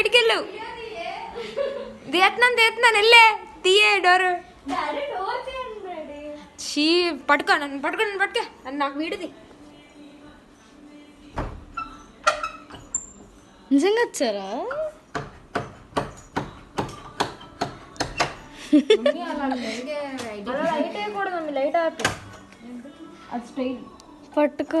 బయటికి వెళ్ళు తీస్తున్నాను తీస్తున్నాను వెళ్ళే తీయే డోర్ షీ పట్టుకో నన్ను పట్టుకో నన్ను పట్టుకో నన్ను నాకు వీడిది నిజంగా వచ్చారా పట్టుకో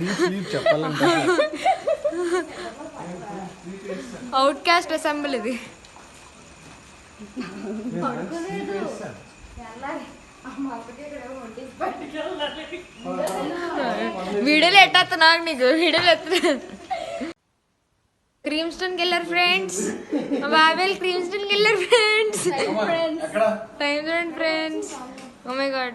చూడండి అవుట్ కాస్ట్ అసెంబ్లీ ఇది వీడియోలు ఎట్టేస్తా నాకు నీకు వీడియోలు ఎత్తున్నా Cream Stone killer friends Babel Cream Stone killer friends time చూడండి ఫ్రెండ్స్ ఓ మై గాడ్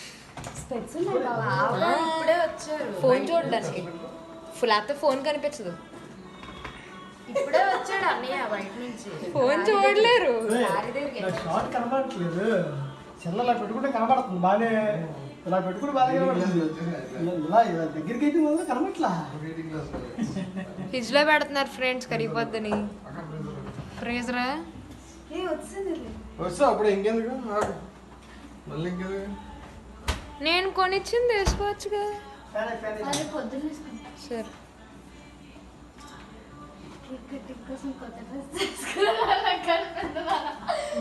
స్పెట్స్ ఇప్పుడే వచ్చారు ఫోన్ చూడడానికి లేకపోతే ఫోన్ కనిపించదు ఇప్పుడే వచ్చాడు అన్నయ్య బయట నుంచి ఫోన్ చూడలేరు షార్ట్ కనబడట్లేదు చిన్న ఇలా పెట్టుకుంటే కనబడుతుంది బాగానే ఇలా పెట్టుకుంటే బాగా ఇలా దగ్గరికి అయితే మొదలు కనబట్లా ఫ్రిడ్జ్ లో పెడుతున్నారు ఫ్రెండ్స్ కరిగిపోద్దని ఫ్రీజరా వచ్చింది వస్తా అప్పుడు ఇంకెందుకు మళ్ళీ ఇంకెందుకు నేను కొనిచ్చింది వేసుకోవచ్చు కదా సరే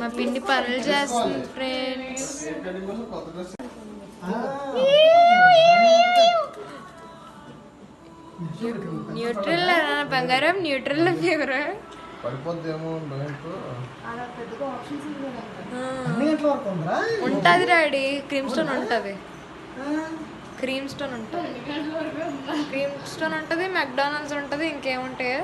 మా పిండి పనులు చేస్తుంది ఫ్రెండ్స్ న్యూట్రల్ బంగారం న్యూట్రల్ ఫీవర్ పడిపోద్దేమో ఉంటది డాడీ క్రీమ్ స్టోన్ ఉంటది క్రీమ్ స్టోన్ ఉంటుంది క్రీమ్ స్టోన్ ఉంటుంది మెక్డానల్డ్స్ ఉంటుంది ఇంకేముంటాయి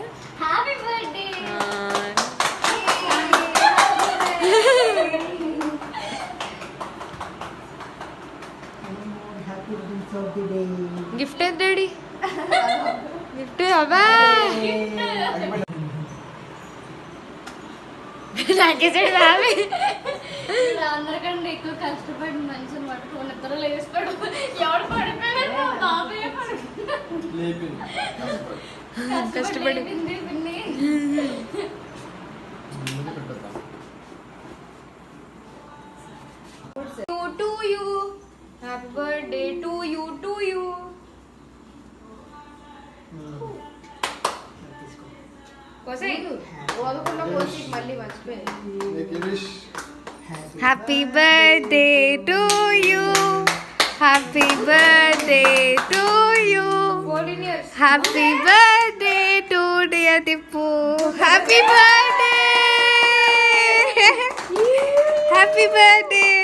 గిఫ్ట్ ఏది డాడీ గిఫ్ట్ అవే నాకేసాడు ఇలా అందరికంటే ఎక్కువ కష్టపడి మనిషిని పట్టుకోని ఇద్దరు లేచిపోయాడు ఎవడు పడిపోయాడు బాబాయ్ కష్టపడి To you, happy birthday to you, to you. Happy birthday to you. Happy birthday to you. Happy birthday to dear Tippu. Happy birthday. Happy birthday.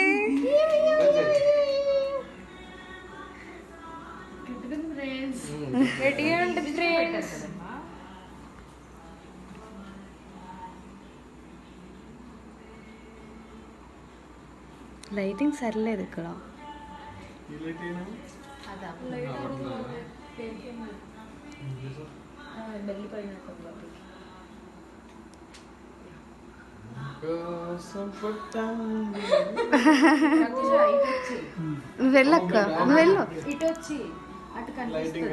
Lighting సరిలేదు ఇక్కడ నువ్వు వెళ్ళక్క వెళ్ళు ఇటు వచ్చి అటు కనిపిస్తుంది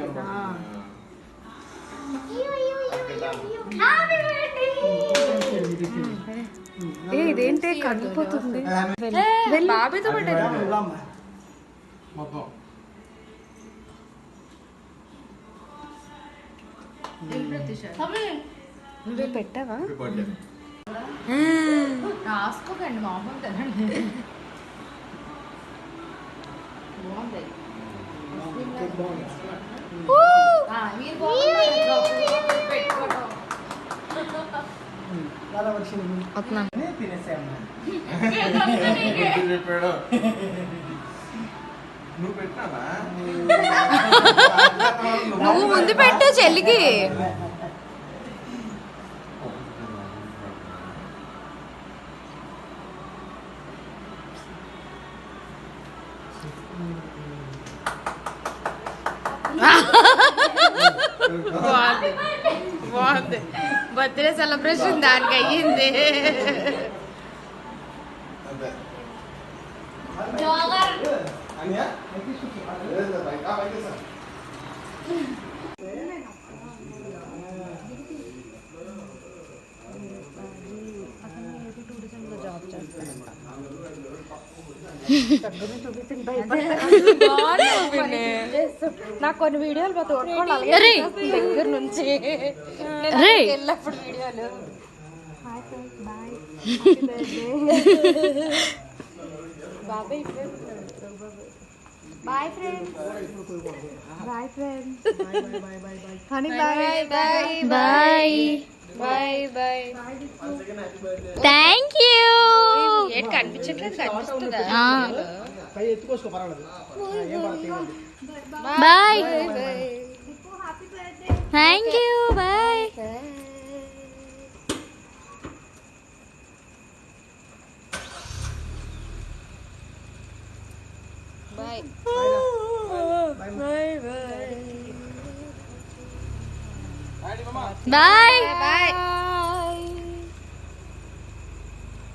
ఇదేంటే కదిలిపోతుంది బాబీతో నువ్వు పెట్టావా రాసుకోకండి మామూలు తినండి బాగుంది వచ్చింది నువ్వు నువ్వు ముందు పెట్టు చెల్లికి బర్త్డే సెలబ్రేషన్ దానికి అయ్యింది నాకు కొన్ని వీడియోలు మా తోడుకోవాలి దగ్గర నుంచి వీడియోలు బాబాయ్ bye friends bye friends honey bye bye bye bye bye thank you కనిపించట్లేదు కనిపిస్తుందా bye thank you bye bye bye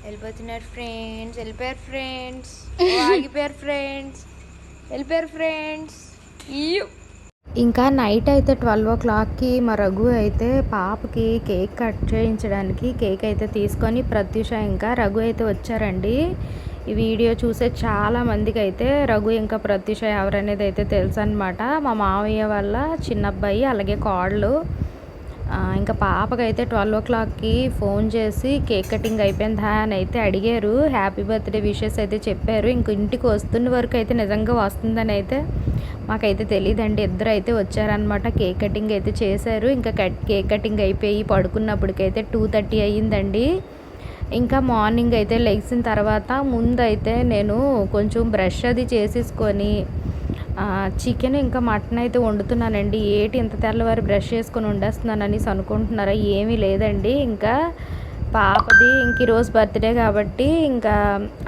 వెళ్ళిపోతున్నారు ఫ్రెండ్స్ వెళ్ళిపోయారు ఫ్రెండ్స్ ఆగిపోయారు ఫ్రెండ్స్ వెళ్ళిపోయారు ఫ్రెండ్స్ ఇంకా నైట్ అయితే ట్వెల్వ్ ఓ క్లాక్కి మా రఘు అయితే పాపకి కేక్ కట్ చేయించడానికి కేక్ అయితే తీసుకొని ప్రత్యూష ఇంకా రఘు అయితే వచ్చారండి ఈ వీడియో చూసే చాలా మందికి అయితే రఘు ఇంకా ప్రత్యుష ఎవరనేది అయితే తెలుసు అనమాట మా మామయ్య వాళ్ళ చిన్నబ్బాయి అలాగే కాళ్ళు ఇంకా పాపకైతే ట్వెల్వ్ ఓ క్లాక్కి ఫోన్ చేసి కేక్ కటింగ్ అయిపోయిందా అని అయితే అడిగారు హ్యాపీ బర్త్డే విషెస్ అయితే చెప్పారు ఇంక ఇంటికి వస్తున్న వరకు అయితే నిజంగా వస్తుందని అయితే మాకైతే తెలియదండి ఇద్దరు అయితే వచ్చారనమాట కేక్ కటింగ్ అయితే చేశారు ఇంకా కట్ కేక్ కటింగ్ అయిపోయి పడుకున్నప్పటికైతే టూ థర్టీ అయ్యిందండి ఇంకా మార్నింగ్ అయితే లెగ్సిన తర్వాత ముందైతే నేను కొంచెం బ్రష్ అది చేసేసుకొని చికెన్ ఇంకా మటన్ అయితే వండుతున్నానండి ఏటి ఇంత తెల్లవారు బ్రష్ చేసుకొని వండేస్తున్నాను అనేసి అనుకుంటున్నారా ఏమీ లేదండి ఇంకా పాపది ఇంక ఈరోజు బర్త్డే కాబట్టి ఇంకా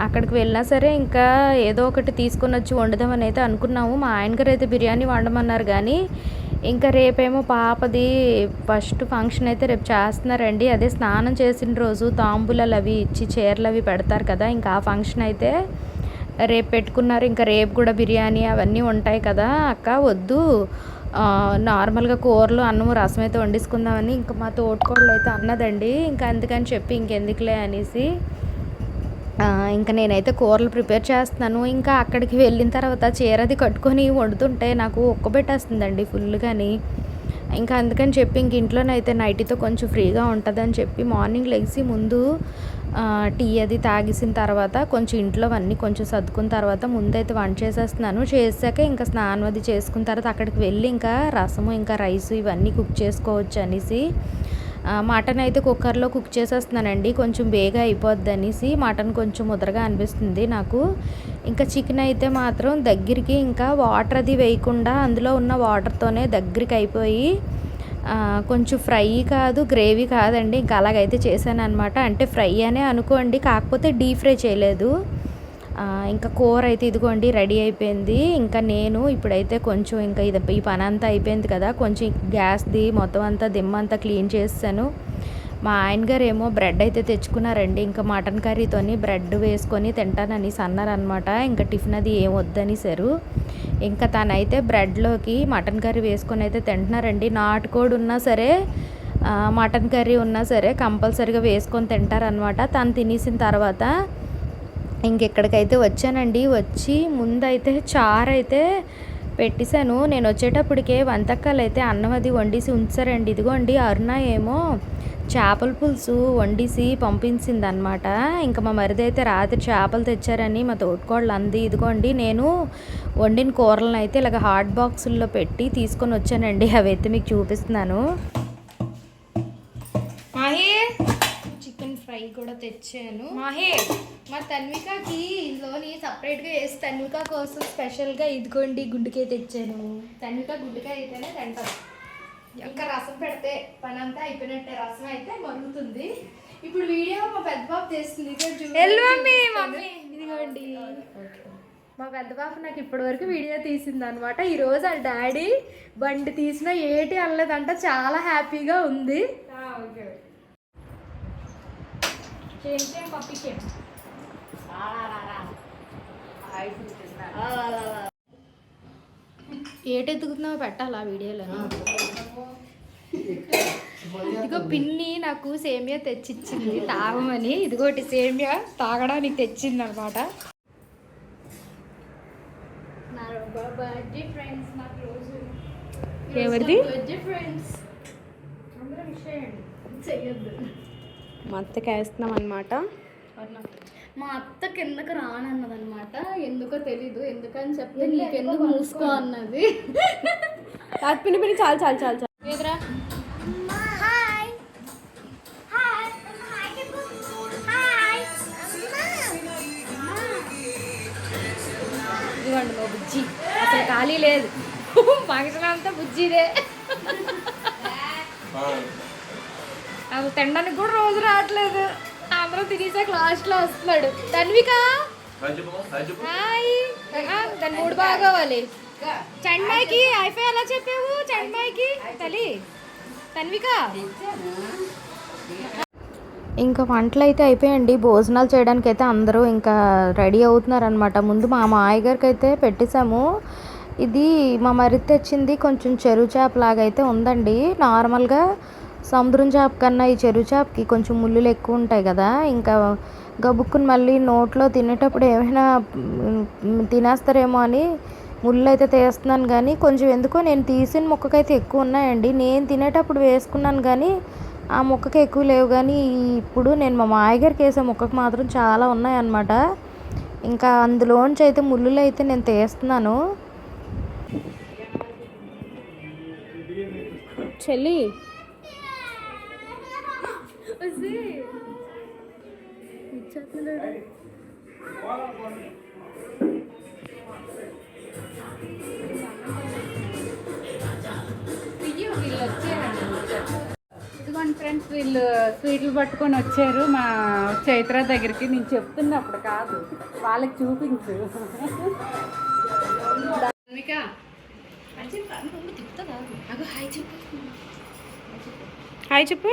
అక్కడికి వెళ్ళినా సరే ఇంకా ఏదో ఒకటి తీసుకొని వచ్చి వండుదామని అయితే అనుకున్నాము మా ఆయనగారు అయితే బిర్యానీ వండమన్నారు కానీ ఇంకా రేపేమో పాపది ఫస్ట్ ఫంక్షన్ అయితే రేపు చేస్తున్నారండి అదే స్నానం చేసిన రోజు తాంబూలాలు అవి ఇచ్చి చీరలు అవి పెడతారు కదా ఇంకా ఆ ఫంక్షన్ అయితే రేపు పెట్టుకున్నారు ఇంకా రేపు కూడా బిర్యానీ అవన్నీ ఉంటాయి కదా అక్క వద్దు నార్మల్గా కూరలు అన్నం రసం అయితే వండిసుకుందామని ఇంకా మా తోటకూరలు అయితే అన్నదండి ఇంకా అందుకని చెప్పి ఇంకెందుకులే అనేసి ఇంకా నేనైతే కూరలు ప్రిపేర్ చేస్తున్నాను ఇంకా అక్కడికి వెళ్ళిన తర్వాత చీరది కట్టుకొని వండుతుంటే నాకు ఉక్కబెట్టేస్తుందండి ఫుల్గాని ఇంకా అందుకని చెప్పి ఇంక ఇంట్లోనైతే నైట్తో కొంచెం ఫ్రీగా ఉంటుందని చెప్పి మార్నింగ్ లెగ్సి ముందు టీ అది తాగేసిన తర్వాత కొంచెం ఇంట్లో అన్నీ కొంచెం సర్దుకున్న తర్వాత ముందైతే వంట చేసేస్తున్నాను చేసాక ఇంకా స్నానం అది చేసుకున్న తర్వాత అక్కడికి వెళ్ళి ఇంకా రసము ఇంకా రైస్ ఇవన్నీ కుక్ చేసుకోవచ్చు అనేసి మటన్ అయితే కుక్కర్లో కుక్ చేసేస్తున్నానండి కొంచెం బేగా అయిపోద్ది అనేసి మటన్ కొంచెం ముదరగా అనిపిస్తుంది నాకు ఇంకా చికెన్ అయితే మాత్రం దగ్గరికి ఇంకా వాటర్ అది వేయకుండా అందులో ఉన్న వాటర్తోనే దగ్గరికి అయిపోయి కొంచెం ఫ్రై కాదు గ్రేవీ కాదండి ఇంకా అలాగైతే చేశాను అనమాట అంటే ఫ్రై అనే అనుకోండి కాకపోతే డీప్ ఫ్రై చేయలేదు ఇంకా కూర అయితే ఇదిగోండి రెడీ అయిపోయింది ఇంకా నేను ఇప్పుడైతే కొంచెం ఇంకా ఇది ఈ పని అంతా అయిపోయింది కదా కొంచెం గ్యాస్ది మొత్తం అంతా దిమ్మ క్లీన్ చేస్తాను మా ఆయన గారు ఏమో బ్రెడ్ అయితే తెచ్చుకున్నారండి ఇంకా మటన్ కర్రీతోని బ్రెడ్ వేసుకొని తింటాననేసి అన్నారనమాట ఇంకా టిఫిన్ అది ఏం వద్దనిసారు ఇంకా తనైతే బ్రెడ్లోకి మటన్ కర్రీ వేసుకొని అయితే తింటున్నారండి నాటుకోడి ఉన్నా సరే మటన్ కర్రీ ఉన్నా సరే కంపల్సరీగా వేసుకొని తింటారనమాట తను తినేసిన తర్వాత ఇంకెక్కడికైతే వచ్చానండి వచ్చి ముందైతే అయితే పెట్టేశాను నేను వచ్చేటప్పటికే వంతకాలు అయితే అన్నం అది వండేసి ఉంచారండి ఇదిగోండి అరుణ ఏమో చేపల పులుసు పంపించింది అనమాట ఇంకా మా మరిది అయితే రాత్రి చేపలు తెచ్చారని మా తోటికోళ్ళు అంది ఇదిగోండి నేను వండిన కూరలను అయితే ఇలాగ హాట్ బాక్సుల్లో పెట్టి తీసుకొని వచ్చానండి అవి అయితే మీకు చూపిస్తున్నాను అవి కూడా తెచ్చాను మహే మా తన్వికకి సపరేట్ సపరేట్గా వేసి తన్విక కోసం స్పెషల్గా ఇదిగోండి గుండెకాయ తెచ్చాను తన్విక గుండెకాయ అయితేనే తింటాం ఇంకా రసం పెడితే పని అంతా అయిపోయినట్టే రసం అయితే మరుగుతుంది ఇప్పుడు వీడియో మా పెద్ద బాబు తెస్తుంది ఇదిగోండి మా పెద్ద బాబు నాకు ఇప్పటి వరకు వీడియో తీసింది అనమాట ఈరోజు ఆ డాడీ బండి తీసిన ఏటి అనలేదంట చాలా హ్యాపీగా ఉంది ఓకే చేయించేం పంపించాం పెట్టాలా వీడియోలో ఇదిగో పిన్ని నాకు సేమియా తెచ్చిచ్చింది తాగమని ఇదిగోటి సేమియా తాగడానికి తెచ్చింది అనమాట ఎవరిది ఫ్రెండ్స్ మా అత్తకి వేస్తున్నాం అనమాట మా అత్త కిందకు రానన్నది అనమాట ఎందుకో తెలీదు ఎందుకని చెప్తే ఎందుకు మూసుకో అన్నది పిని పిని చాలు చాలు చాలు చాలు ఇదిగోండి మా బుజ్జి అసలు ఖాళీ లేదు ఫంక్షన్ అంతా బుజ్జిదే అసలు తినడానికి కూడా రోజు రావట్లేదు అందరూ తినేసాక లో వస్తున్నాడు ధన్విక హాయ్ దాని మూడు బాగోవాలి చండ్మాయికి అయిపోయి ఎలా చెప్పావు చండ్మాయికి తల్లి తన్విక ఇంకా వంటలు అయితే అయిపోయండి భోజనాలు చేయడానికి అయితే అందరూ ఇంకా రెడీ అవుతున్నారనమాట ముందు మా మాయగారికి అయితే పెట్టేశాము ఇది మా మరి తెచ్చింది కొంచెం చెరువు చేపలాగైతే ఉందండి నార్మల్గా సముద్రం చేప కన్నా ఈ చెరువు చేపకి కొంచెం ముళ్ళులు ఎక్కువ ఉంటాయి కదా ఇంకా గబుక్కుని మళ్ళీ నోట్లో తినేటప్పుడు ఏమైనా తినేస్తారేమో అని ముళ్ళు అయితే తీస్తున్నాను కానీ కొంచెం ఎందుకో నేను తీసిన మొక్కకైతే ఎక్కువ ఉన్నాయండి నేను తినేటప్పుడు వేసుకున్నాను కానీ ఆ మొక్కకి ఎక్కువ లేవు కానీ ఇప్పుడు నేను మా మాయగారికి వేసే మొక్కకు మాత్రం చాలా ఉన్నాయన్నమాట ఇంకా అందులోంచి అయితే ముళ్ళులు అయితే నేను తీస్తున్నాను చెల్లి చూసి ఇచ్చేస్తున్నాడు ఇదిగోండి ఫ్రెండ్స్ వీళ్ళు స్వీట్లు పట్టుకొని వచ్చారు మా చైత్ర దగ్గరికి నేను చెప్తున్నప్పుడు కాదు వాళ్ళకి చూపించు హాయ్ చెప్పు హాయ్ చెప్పు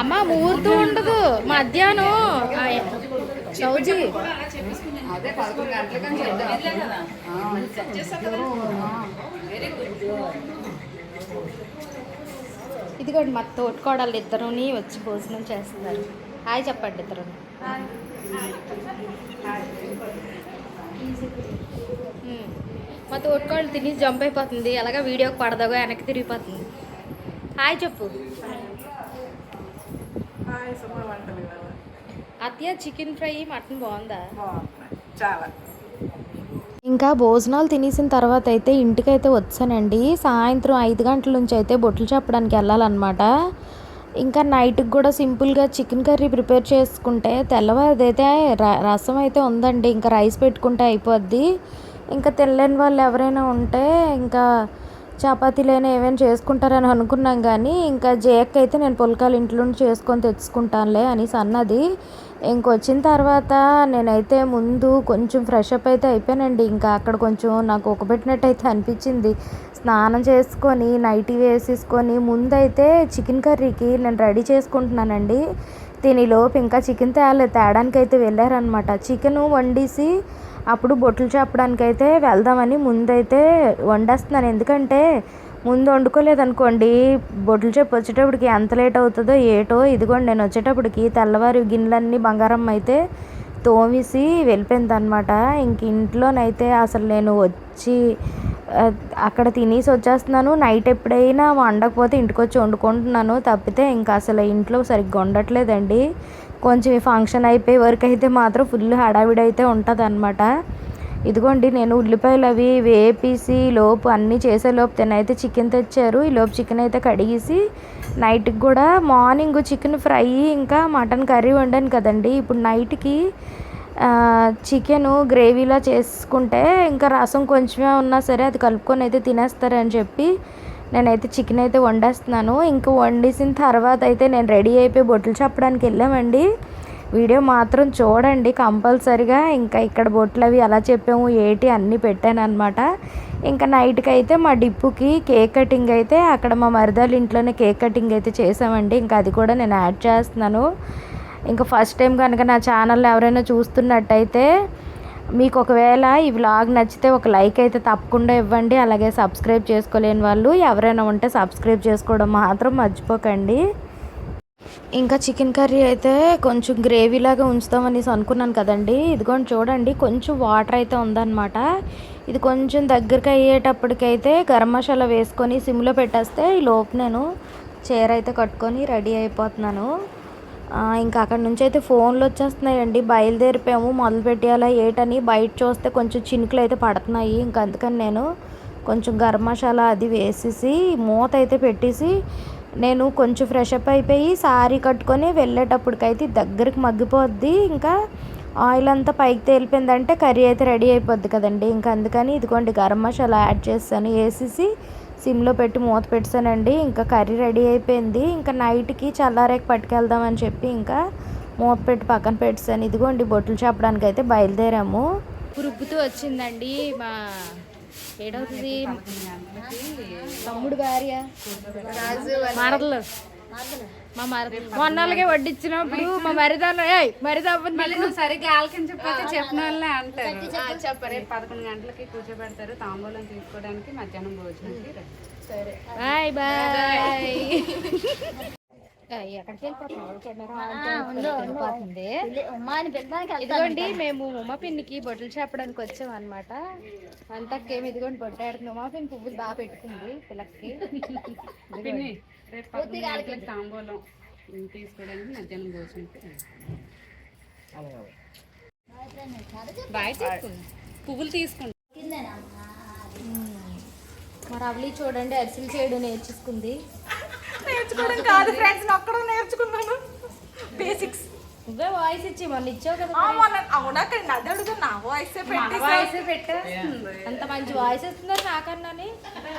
అమ్మ ముహూర్తం ఉండదు మధ్యాహ్నం సౌజీ అదే ఇదిగోండి మా తోటికోడలు ఇద్దరుని వచ్చి భోజనం చేస్తున్నారు హాయ్ చెప్పండి ఇద్దరు మా తోటకోళ్ళు తినేసి జంప్ అయిపోతుంది అలాగే వీడియోకి పడదాగా వెనక్కి తిరిగిపోతుంది హాయ్ చెప్పు అత్య చికెన్ ఫ్రై మటన్ బాగుందా చాలా ఇంకా భోజనాలు తినేసిన తర్వాత అయితే ఇంటికి అయితే వచ్చానండి సాయంత్రం ఐదు గంటల నుంచి అయితే బొట్లు చెప్పడానికి వెళ్ళాలన్నమాట ఇంకా నైట్కి కూడా సింపుల్గా చికెన్ కర్రీ ప్రిపేర్ చేసుకుంటే తెల్లవారిదైతే రసం అయితే ఉందండి ఇంకా రైస్ పెట్టుకుంటే అయిపోద్ది ఇంకా తెల్లని వాళ్ళు ఎవరైనా ఉంటే ఇంకా లేని ఏమైనా చేసుకుంటారని అనుకున్నాం కానీ ఇంకా జేక్ అయితే నేను పుల్కాలు ఇంట్లో చేసుకొని తెచ్చుకుంటానులే అనేసి అన్నది ఇంకొచ్చిన తర్వాత నేనైతే ముందు కొంచెం ఫ్రెష్ అప్ అయితే అయిపోయానండి ఇంకా అక్కడ కొంచెం నాకు ఒకబెట్టినట్టు అయితే అనిపించింది స్నానం చేసుకొని నైటీ వేసేసుకొని ముందైతే చికెన్ కర్రీకి నేను రెడీ చేసుకుంటున్నానండి దీనిలోపు ఇంకా చికెన్ తేడానికి తేడానికైతే వెళ్ళారనమాట చికెను వండేసి అప్పుడు బొట్లు చెప్పడానికి అయితే వెళ్దామని ముందైతే వండేస్తున్నాను ఎందుకంటే ముందు వండుకోలేదనుకోండి బొట్లు చెప్పు వచ్చేటప్పటికి ఎంత లేట్ అవుతుందో ఏటో ఇదిగోండి నేను వచ్చేటప్పటికి తెల్లవారి గిన్నెలన్నీ బంగారం అయితే తోమిసి వెళ్ళిపోయిందనమాట ఇంక ఇంట్లోనైతే అసలు నేను వచ్చి అక్కడ తినేసి వచ్చేస్తున్నాను నైట్ ఎప్పుడైనా వండకపోతే ఇంటికి వచ్చి వండుకుంటున్నాను తప్పితే ఇంకా అసలు ఇంట్లో సరిగ్గా వండట్లేదండి కొంచెం ఫంక్షన్ అయిపోయే వరకు అయితే మాత్రం ఫుల్ హడావిడి అయితే ఉంటుంది అనమాట ఇదిగోండి నేను ఉల్లిపాయలు అవి వేపేసి లోపు అన్నీ చేసే లోపు తినైతే చికెన్ తెచ్చారు ఈ లోపు చికెన్ అయితే కడిగేసి నైట్కి కూడా మార్నింగ్ చికెన్ ఫ్రై ఇంకా మటన్ కర్రీ వండాను కదండి ఇప్పుడు నైట్కి చికెన్ గ్రేవీలా చేసుకుంటే ఇంకా రసం కొంచెమే ఉన్నా సరే అది కలుపుకొని అయితే తినేస్తారని చెప్పి నేనైతే చికెన్ అయితే వండేస్తున్నాను ఇంకా వండేసిన తర్వాత అయితే నేను రెడీ అయిపోయి బొట్లు చెప్పడానికి వెళ్ళామండి వీడియో మాత్రం చూడండి కంపల్సరిగా ఇంకా ఇక్కడ బొట్లు అవి ఎలా చెప్పాము ఏటి అన్నీ పెట్టాను అనమాట ఇంకా నైట్కి అయితే మా డిప్పుకి కేక్ కటింగ్ అయితే అక్కడ మా మరిదాలు ఇంట్లోనే కేక్ కటింగ్ అయితే చేసామండి ఇంకా అది కూడా నేను యాడ్ చేస్తున్నాను ఇంకా ఫస్ట్ టైం కనుక నా ఛానల్ ఎవరైనా చూస్తున్నట్టయితే మీకు ఒకవేళ ఈ వ్లాగ్ నచ్చితే ఒక లైక్ అయితే తప్పకుండా ఇవ్వండి అలాగే సబ్స్క్రైబ్ చేసుకోలేని వాళ్ళు ఎవరైనా ఉంటే సబ్స్క్రైబ్ చేసుకోవడం మాత్రం మర్చిపోకండి ఇంకా చికెన్ కర్రీ అయితే కొంచెం గ్రేవీలాగా ఉంచుతామనేసి అనుకున్నాను కదండి ఇదిగోండి చూడండి కొంచెం వాటర్ అయితే ఉందన్నమాట ఇది కొంచెం దగ్గరికి అయ్యేటప్పటికైతే గరం మసాలా వేసుకొని సిమ్లో పెట్టేస్తే ఈ లోపు నేను చీర అయితే కట్టుకొని రెడీ అయిపోతున్నాను ఇంకా అక్కడ నుంచి అయితే ఫోన్లు వచ్చేస్తున్నాయండి బయలుదేరిపోయాము మొదలు పెట్టేయాలా ఏటని బయట చూస్తే కొంచెం చినుకులు అయితే పడుతున్నాయి ఇంకా అందుకని నేను కొంచెం గరం మసాలా అది వేసేసి మూత అయితే పెట్టేసి నేను కొంచెం ఫ్రెష్ అప్ అయిపోయి సారీ కట్టుకొని వెళ్ళేటప్పటికైతే దగ్గరికి మగ్గిపోద్ది ఇంకా ఆయిల్ అంతా పైకి తేలిపోయిందంటే కర్రీ అయితే రెడీ అయిపోద్ది కదండి ఇంకా అందుకని ఇదిగోండి గరం మసాలా యాడ్ చేస్తాను వేసేసి సిమ్లో పెట్టి మూత పెట్టానండి ఇంకా కర్రీ రెడీ అయిపోయింది ఇంకా నైట్కి చల్లారేకి పట్టుకెళ్దామని చెప్పి ఇంకా మూత పెట్టి పక్కన పెట్టాను ఇదిగోండి బొట్లు చెప్పడానికి అయితే బయలుదేరాము రుబ్బుతూ వచ్చిందండి మా ఏడవుతుంది తమ్ముడు భార్య మా వడ్డించినప్పుడు మా మరిదాన్ని ఏయ్ మళ్ళీ నువ్వు సరిగ్గా ఆలకని చెప్పితే చెప్పిన వాళ్ళే అంటారు రేపు పదకొండు గంటలకి కూర్చోబెడతారు తాంబూలం తీసుకోవడానికి మధ్యాహ్నం భోజనానికి సరే బాయ్ బాయ్ ఇదిగోండి మేము ఉమా పిన్నికి బొట్టలు చెప్పడానికి వచ్చాం అనమాట అంతకేమి ఇదిగోండి బొట్టాడుతుంది ఉమా పిన్ని పువ్వులు బాగా పెట్టుకుంది పిల్లకి పువ్వులు తీసుకుంటా మరి చూడండి అర్చన చేయడం నేర్చుకుంది నేర్చుకోవడం కాదు ఫ్రెండ్స్ అక్కడ నేర్చుకున్నాను బేసిక్స్ నువ్వే వాయిస్ ఇచ్చి మళ్ళీ ఇచ్చావు కదా అవునా కానీ అది అడుగుతున్నా వాయిస్ వాయిస్ పెట్ట అంత మంచి వాయిస్ వస్తుందని నాకన్నాని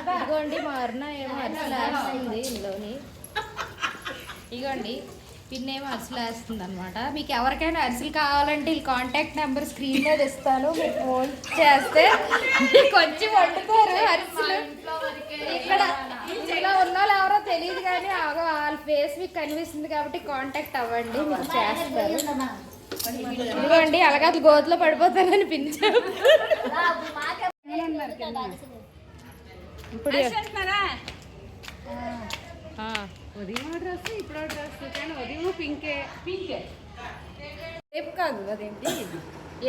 ఇదిగోండి మా అన్న ఏమో అరిసెలు వేస్తుంది ఇందులోని ఇదిగోండి పిన్నేమో అరిసెలు వేస్తుంది అనమాట మీకు ఎవరికైనా అరిసెలు కావాలంటే ఈ కాంటాక్ట్ నెంబర్ స్క్రీన్ మీద ఇస్తాను మీరు ఫోన్ చేస్తే కొంచెం వచ్చి వండుతారు అరిసెలు ఇక్కడ ఇంట్లో ఉన్న వాళ్ళు ఎవరు తెలియదు కానీ వాళ్ళ ఫేస్ మీకు కనిపిస్తుంది కాబట్టి కాంటాక్ట్ అవ్వండి మీరు చేస్తారు ఇదిగోండి అలాగే అది గోతులో పడిపోతారని పించాను ఉదయం ఇప్పుడు ఉదయం పింకే పింకే రేపు కాదు అదేంటి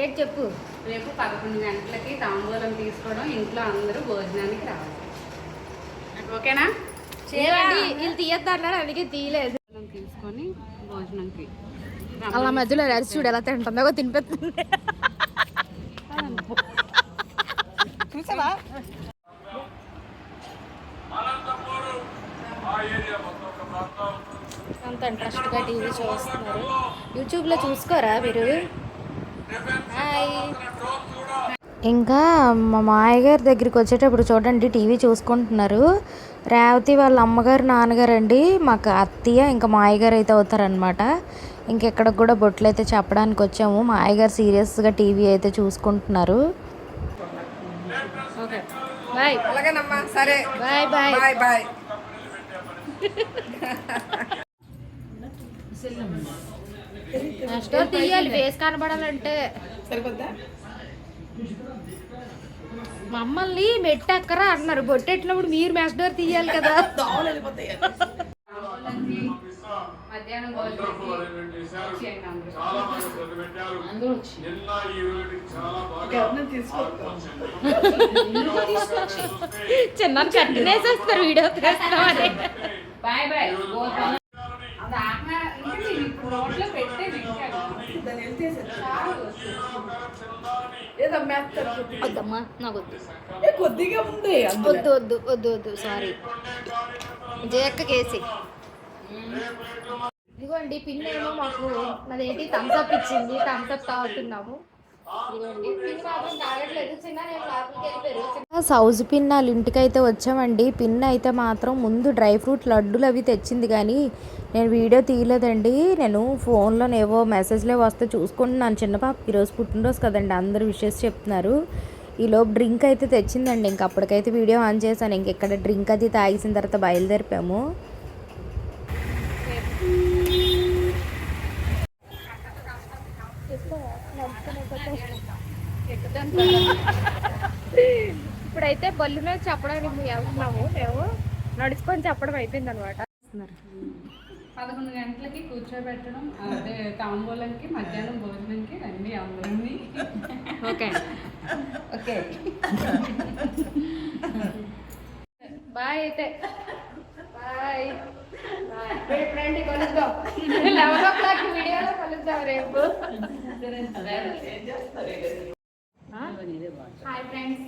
ఏం చెప్పు రేపు పదకొండు గంటలకి తాంబూలం తీసుకోవడం ఇంట్లో అందరూ భోజనానికి రావాలి ఓకేనా చేయండి వీళ్ళు తీయలేదు తీసుకొని అలా మధ్యలో రైస్ ఎలా తింటుందో తినిపెత్తుంది అంత ఇంట్రెస్ట్గా టీవీ చూస్తున్నారు యూట్యూబ్లో చూసుకోరా మీరు హాయ్ ఇంకా మా మాయగారి దగ్గరికి వచ్చేటప్పుడు చూడండి టీవీ చూసుకుంటున్నారు రేవతి వాళ్ళ అమ్మగారు నాన్నగారు అండి మాకు అత్తయ్య ఇంకా మాయగారు అయితే అవుతారనమాట ఇంకెక్కడ కూడా బొట్లు అయితే చెప్పడానికి వచ్చాము మామయ్య సీరియస్గా టీవీ అయితే చూసుకుంటున్నారు సరే బాయ్ బాయ్ బాయ్ వేసి కనబడాలంటే సరిపోద్దా మమ్మల్ని మెట్టక్కరా అన్నారు బొట్టెట్టినప్పుడు మీరు మ్యాచ్ డోర్ తీయాలి కదా చిన్న కట్టినేసేస్తారు వీడియో తీస్తామని బాయ్ బాయ్ వద్దమ్మా నాకు వద్దు కొద్దిగా ఉంది వద్దు వద్దు వద్దు వద్దు సారీ జయక్క కేసి ఇదిగోండి పిన్ ఏమో మాకు అదేంటి థమ్స్అప్ ఇచ్చింది థమ్స్అప్ తాగుతున్నాము సౌజ్ పిన్ వాళ్ళ ఇంటికైతే వచ్చామండి పిన్ అయితే మాత్రం ముందు డ్రై ఫ్రూట్ లడ్డులు అవి తెచ్చింది కానీ నేను వీడియో తీయలేదండి నేను ఫోన్లో ఏవో మెసేజ్లే వస్తే చూసుకుంటున్నాను చిన్న పాప ఈరోజు పుట్టినరోజు కదండి అందరు విషెస్ చెప్తున్నారు ఈలోపు డ్రింక్ అయితే తెచ్చిందండి ఇంక అప్పటికైతే వీడియో ఆన్ చేశాను ఇంక ఇక్కడ డ్రింక్ అది తాగేసిన తర్వాత బయలుదేరిపాము ఇప్పుడైతే బళ్ళు మీద చెప్పడానికి వెళ్తున్నాము మేము నడుచుకొని చెప్పడం అయిపోయింది అనమాట పదకొండు గంటలకి కూర్చోబెట్టడం అదే తాంబూలంకి మధ్యాహ్నం భోజనంకి రండి అవ్వండి ఓకే ఓకే బాయ్ అయితే బాయ్ రండి కలుద్దాం లెవెన్ ఓ క్లాక్ వీడియోలో కలుద్దాం రేపు హాయ్ ఫ్రెండ్స్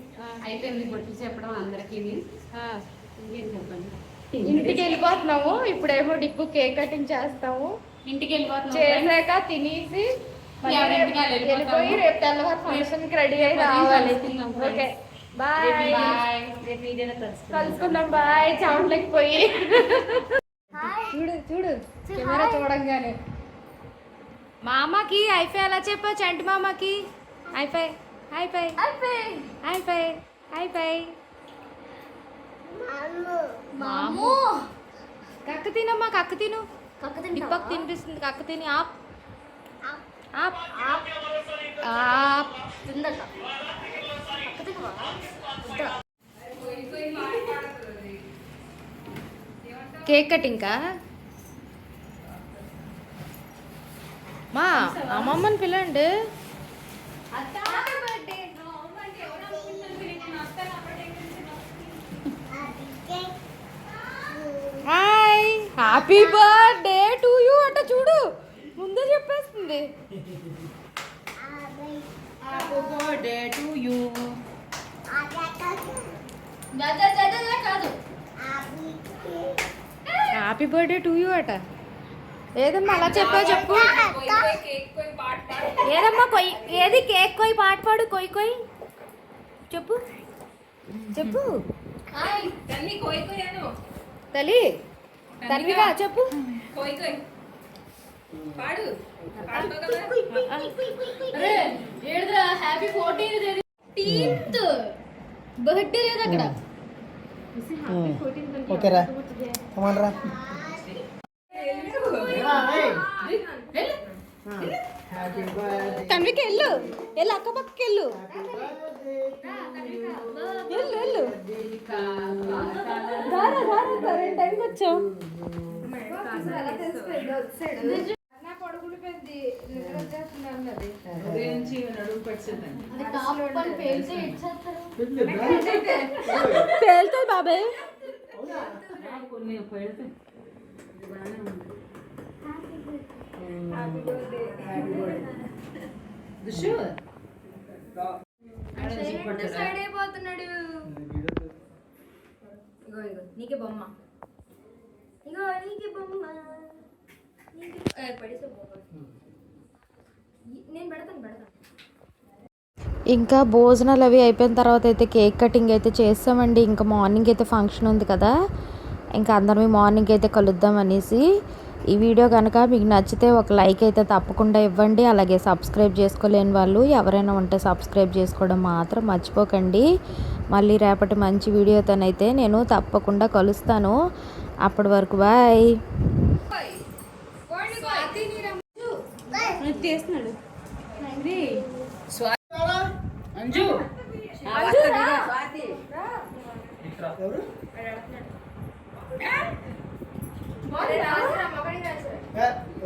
అయితే గుర్తు చెప్పడం ఇంటికి వెళ్ళిపోతున్నాము ఇప్పుడేమో డిప్పు కేక్ కటింగ్ చేస్తాము ఇంటికి వెళ్ళిపోతున్నాం చేశాక తినేసి వెళ్ళిపోయి రేపు తెల్లవారు ఫంక్షన్ రెడీ అయి రావాలి ఓకే బాయ్ కలుసుకుందాం బాయ్ చౌంట్లకి పోయి చూడు చూడు కెమెరా చూడంగానే మామకి ఐఫై ఎలా చెప్పావు చంటి మామకి ఐఫై high five high five high five మాము కక్క తినమ్మా కక్క తిను కక్క తిను ఇప్పకు తినిపిస్తుంది కక్క తిని ఆప్ ఆప్ ఆప్ తిందట కక్క తినవా కేక్ కటింగ్కా మా అమ్మమ్మని పిల్లండి అత్త hi happy birthday to you అట చూడు ముందు చెప్పేస్తుంది happy birthday to you happy birthday to you అట ఏదమ్మా అలా చెప్పా చెప్పు ఏదమ్మా కొయ్యి ఏది కేక్ కొయ్యి పాట పాడు కొయ్యి కొయ్యి చెప్పు చెప్పు కొయ్యాను తల్లి తల్లిగా చెప్పు హ్యాపీ ఫోర్టీన్ టీన్త్ బర్త్డే లేదు అక్కడ ఓకేరా రా తండ్రికి వెళ్ళు వెళ్ళు అక్క పక్కకి వెళ్ళు వెళ్ళు వెళ్ళు దారా దారా కరెంట్ టైంకి వచ్చావు పేలుతుంది బాబాయ్ కొన్ని పేలుతాయి అయిపోతున్నాడు ఇగో ఇగో నీకే బొమ్మ ఇగో నీకే బొమ్మ బొమ్మ నేను పెడతాను పెడతాను ఇంకా భోజనాలు అవి అయిపోయిన తర్వాత అయితే కేక్ కటింగ్ అయితే చేస్తామండి ఇంకా మార్నింగ్ అయితే ఫంక్షన్ ఉంది కదా ఇంకా అందరం మార్నింగ్ అయితే కలుద్దాం అనేసి ఈ వీడియో కనుక మీకు నచ్చితే ఒక లైక్ అయితే తప్పకుండా ఇవ్వండి అలాగే సబ్స్క్రైబ్ చేసుకోలేని వాళ్ళు ఎవరైనా ఉంటే సబ్స్క్రైబ్ చేసుకోవడం మాత్రం మర్చిపోకండి మళ్ళీ రేపటి మంచి వీడియోతోనైతే నేను తప్పకుండా కలుస్తాను అప్పటి వరకు బాయ్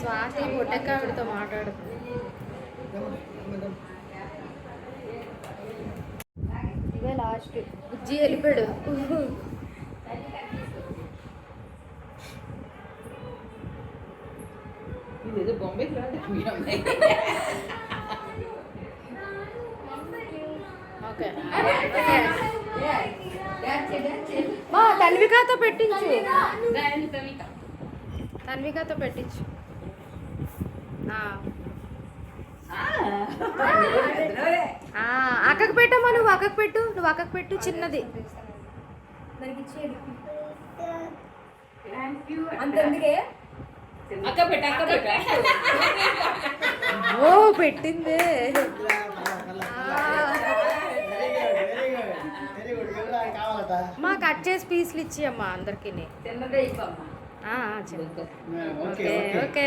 സ്വാതി പൊട്ടക്ക എടുത്ത മാട്ടാടുത്തു ലാസ്റ്റ് ഉജ്ജി എലിപ്പെടു ഇത് ബോംബെ ഗ്രാൻഡ് കുയറ తన్వికతో పెట్టించు తన్వికతో పెట్టించు అక్కకు పెట్టమ్మా నువ్వు అక్కకు పెట్టు నువ్వు అక్కకు పెట్టు చిన్నది ఓ పెట్టిందే మా కట్ చేసి పీసులు ఇచ్చి అమ్మా అందరికి ఓకే ఓకే